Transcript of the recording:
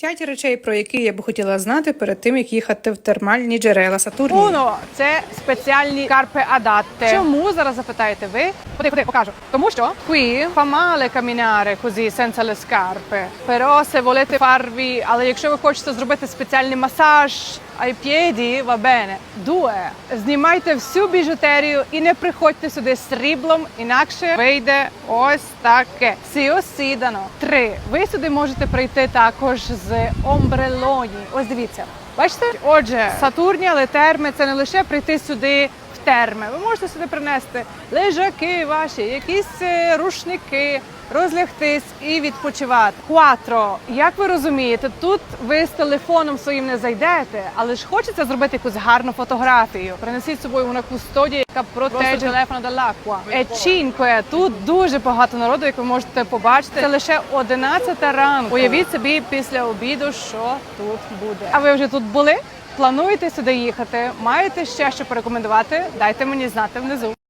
П'ять речей, про які я би хотіла знати перед тим, як їхати в термальні джерела Сатурні. Уно це спеціальні карпи адатте. Чому зараз запитаєте ви? Ходи, ходи, покажу. Тому що qui fa male camminare così senza le scarpe. Però se volete farvi, але якщо ви хочете зробити спеціальний масаж ai piedi, va bene. Дуе. Знімайте всю біжутерію і не приходьте сюди з сріблом, інакше вийде ось таке. Сі осідано. Три. Ви сюди можете прийти також з омбрелоні. Ось дивіться. Бачите? Отже, Сатурні, але терми це не лише прийти сюди терми. Ви можете сюди принести лежаки ваші, якісь е, рушники, розлягтись і відпочивати. Кватро. Як ви розумієте, тут ви з телефоном своїм не зайдете, але ж хочеться зробити якусь гарну фотографію. Принесіть з собою una custodia, яка протеже телефона dall'acqua. Е, Тут дуже багато народу, як ви можете побачити. Це лише 11 ранку. Уявіть собі після обіду, що тут буде. А ви вже тут були? Плануєте сюди їхати? Маєте ще що порекомендувати? Дайте мені знати внизу.